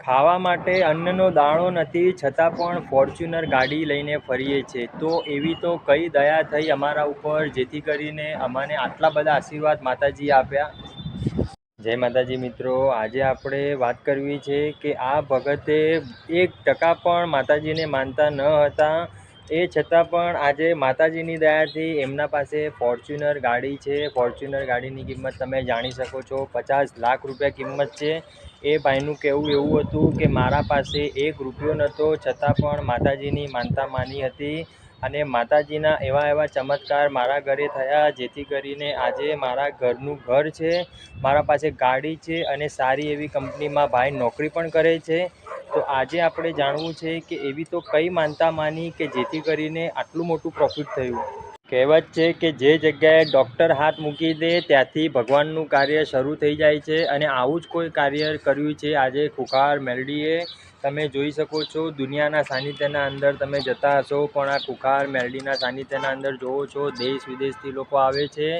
ખાવા માટે અન્નનો દાણો નથી, છતાં પણ ફોર્ચ્યુનર ગાડી લઈને ફરીએ છીએ તો એવી તો કઈ દયા થઈ અમારા ઉપર, જેથી કરીને અમાને આટલા બધા આશીર્વાદ માતાજીએ આપ્યા. જય માતાજી મિત્રો, આજે આપણે વાત કરવી છે કે આ ભગતે એક ટકા પણ માતાજીને માનતા ન હતા. એ છતાં પણ આજે માતાજીની દયાથી એમના પાસે ફોર્ચ્યુનર ગાડી છે. ફોર્ચ્યુનર ગાડીની કિંમત તમે જાણી શકો છો. પચાસ લાખ રૂપિયા કિંમત છે. એ ભાઈનું કહેવું એવું હતું કે મારા પાસે એક રૂપિયો નહોતો, છતાં પણ માતાજીની માનતા માની હતી અને માતાજીના એવા એવા ચમત્કાર મારા ઘરે થયા, જેથી કરીને આજે મારા ઘરનું ઘર છે, મારા પાસે ગાડી છે અને સારી એવી કંપનીમાં ભાઈ નોકરી પણ કરે છે. તો આજે આપણે જાણવું છે કે એવી તો કઈ માનતા માની કે જેથી કરીને આટલું મોટું પ્રોફિટ થયું? કહેવત છે કે જે જગ્યાએ ડૉક્ટર હાથ મૂકી દે, ત્યાંથી ભગવાનનું કાર્ય શરૂ થઈ જાય છે અને આવું જ કોઈ કાર્ય કર્યું છે. આજે ખુખાર મેલડીએ તમે જોઈ શકો છો, દુનિયાના સાનિધ્યના અંદર તમે જતા હશો, પણ આ ખુખાર મેલડીના સાનિધ્યના અંદર જોવો છો, દેશ વિદેશથી લોકો આવે છે.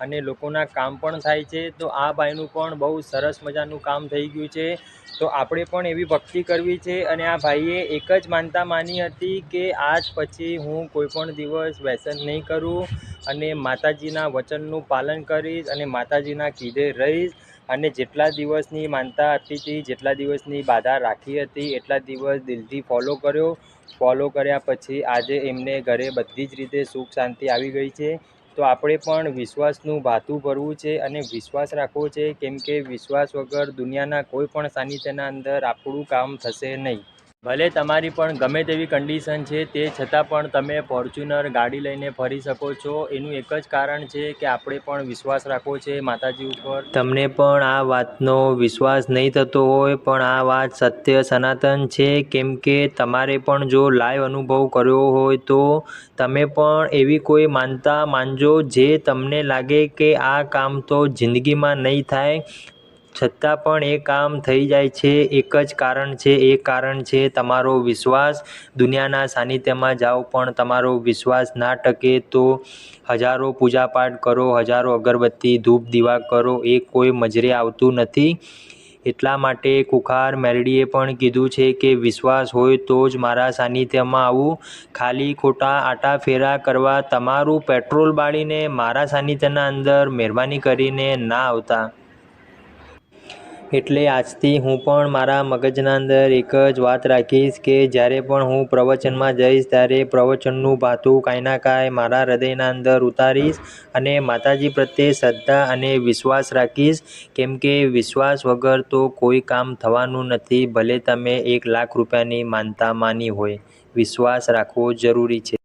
અને લોકોના કામ પણ થાય છે, તો આ ભાઈનું પણ બહુ સરસ મજાનું કામ થઈ ગયું છે. તો આપણે પણ એવી ભક્તિ કરવી છે અને આ ભાઈએ એક જ માનતા માની હતી કે આજ પછી હું કોઈ પણ દિવસ વ્યસન નહીં કરું અને માતાજીના વચનનું પાલન કરીશ અને માતાજીના કીધે રહીશ. અને જેટલા દિવસની માનતા હતી જેટલા દિવસની બાધા રાખી હતી, એટલા દિવસ દિલથી ફોલો કર્યો. ફોલો કર્યા પછી આજે એમને ઘરે બધી જ રીતે સુખ શાંતિ આવી ગઈ છે. તો આપણે પણ વિશ્વાસનું ભાતું ભરવું છે અને વિશ્વાસ રાખવો છે, કેમ કે વિશ્વાસ વગર દુનિયાના કોઈ પણ સાનિધ્યના અંદર આપણું કામ થશે નહીં. ભલે તમારી પણ ગમે તેવી કન્ડિશન છે, તે છતાં પણ તમે ફોર્ચ્યુનર ગાડી લઈને ફરી શકો છો. એનું એક જ કારણ છે કે આપણે પણ વિશ્વાસ રાખવો છે માતાજી ઉપર. તમને પણ આ વાતનો વિશ્વાસ નહીં થતો હોય, પણ આ વાત સત્ય સનાતન છે. કેમ કે તમારે પણ જો લાઈવ અનુભવ કર્યો હોય તો તમે પણ એવી કોઈ માનતા માનજો જે તમને લાગે કે આ કામ તો જિંદગીમાં નહીં થાય. છતાં પણ એ કામ થઈ જાય છે, એક જ કારણ છે, એ કારણ છે તમારો વિશ્વાસ. દુનિયાના સાનિધ્યમાં જાઓ પણ તમારો વિશ્વાસ ના ટકે તો હજારો પૂજાપાઠ કરો, હજારો અગરબત્તી, ધૂપ, દીવા કરો, એ કોઈ મજરે આવતું નથી. એટલા માટે કુખાર મેલડીએ પણ કીધું છે કે વિશ્વાસ હોય તો જ મારા સાનિધ્યમાં આવું. ખાલી ખોટા આટા ફેરા કરવા તમારું પેટ્રોલ બાળીને મારા સાનિધ્યના અંદર મહેરબાની કરીને ના આવતા. એટલે આજથી હું પણ મારા મગજના અંદર એક જ વાત રાખીશ કે જ્યારે પણ હું પ્રવચનમાં જઈશ, ત્યારે પ્રવચનનું ભાથું કાંઈ ના કાંઈ મારા હૃદયના અંદર ઉતારીશ અને માતાજી પ્રત્યે શ્રદ્ધા અને વિશ્વાસ રાખીશ. કેમ કે વિશ્વાસ વગર તો કોઈ કામ થવાનું નથી, ભલે તમે એક લાખ રૂપિયાની માનતા માની હોય. વિશ્વાસ રાખવો જરૂરી છે.